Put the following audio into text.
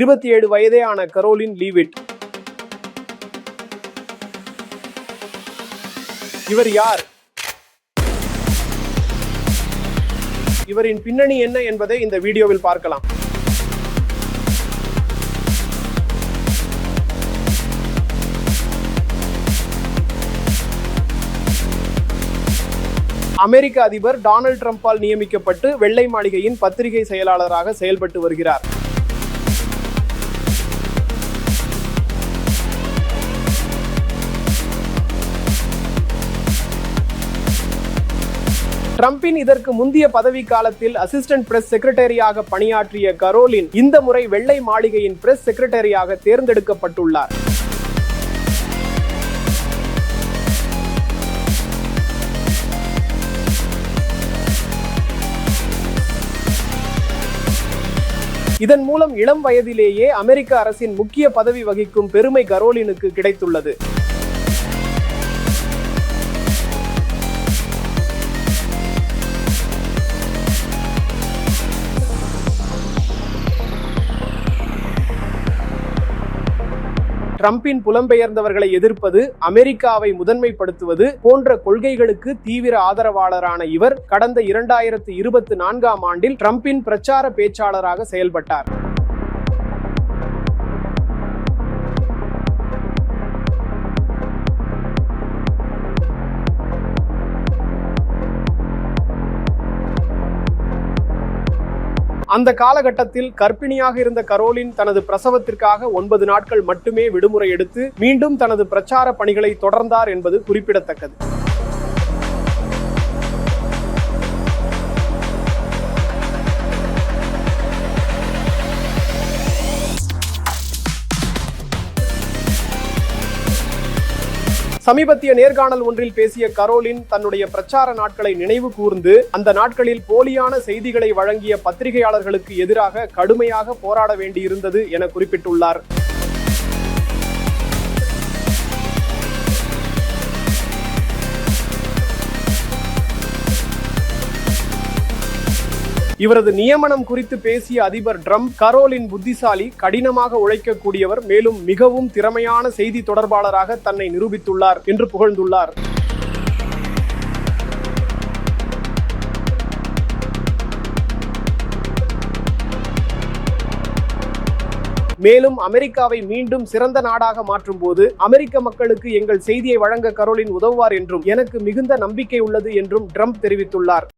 இருபத்தி ஏழு வயதே ஆன கரோலின் லீவிட். இவர் யார்? இவரின் பின்னணி என்ன என்பதை இந்த வீடியோவில் பார்க்கலாம். அமெரிக்க அதிபர் டொனால்ட் ட்ரம்ப்பால் நியமிக்கப்பட்டு வெள்ளை மாளிகையின் பத்திரிகை செயலாளராக செயல்பட்டு வருகிறார். ட்ரம்பின் இதற்கு முந்தைய பதவி காலத்தில் அசிஸ்டன்ட் பிரஸ் செக்ரட்டரியாக பணியாற்றிய கரோலின் இந்த முறை வெள்ளை மாளிகையின் பிரஸ் செக்ரட்டரியாக தேர்ந்தெடுக்கப்பட்டுள்ளார். இதன் மூலம் இளம் வயதிலேயே அமெரிக்க அரசின் முக்கிய பதவி வகிக்கும் பெருமை கரோலினுக்கு கிடைத்துள்ளது. ட்ரம்பின் புலம்பெயர்ந்தவர்களை எதிர்ப்பது அமெரிக்காவை முதன்மைப்படுத்துவது போன்ற கொள்கைகளுக்கு தீவிர ஆதரவாளரான இவர் கடந்த இரண்டாயிரத்து இருபத்தி நான்காம் ஆண்டில் ட்ரம்பின் பிரச்சார பேச்சாளராக செயல்பட்டார். அந்த காலகட்டத்தில் கர்ப்பிணியாக இருந்த கரோலின் தனது பிரசவத்திற்காக ஒன்பது நாட்கள் மட்டுமே விடுமுறை எடுத்து மீண்டும் தனது பிரச்சார பணிகளை தொடர்ந்தார் என்பது குறிப்பிடத்தக்கது. சமீபத்திய நேர்காணல் ஒன்றில் பேசிய கரோலின் தன்னுடைய பிரச்சார நாட்களை நினைவு கூர்ந்து அந்த நாட்களில் போலியான செய்திகளை வழங்கிய பத்திரிகையாளர்களுக்கு எதிராக கடுமையாக போராட வேண்டியிருந்தது என குறிப்பிட்டுள்ளார். இவரது நியமனம் குறித்து பேசிய அதிபர் ட்ரம்ப் கரோலின் புத்திசாலி கடினமாக உழைக்கக்கூடியவர் மேலும் மிகவும் திறமையான செய்தி தொடர்பாளராக தன்னை நிரூபித்துள்ளார் என்று புகழ்ந்துள்ளார். மேலும் அமெரிக்காவை மீண்டும் சிறந்த நாடாக மாற்றும் போது அமெரிக்க மக்களுக்கு எங்கள் செய்தியை வழங்க கரோலின் உதவுவார் என்றும் எனக்கு மிகுந்த நம்பிக்கை உள்ளது என்றும் ட்ரம்ப் தெரிவித்துள்ளார்.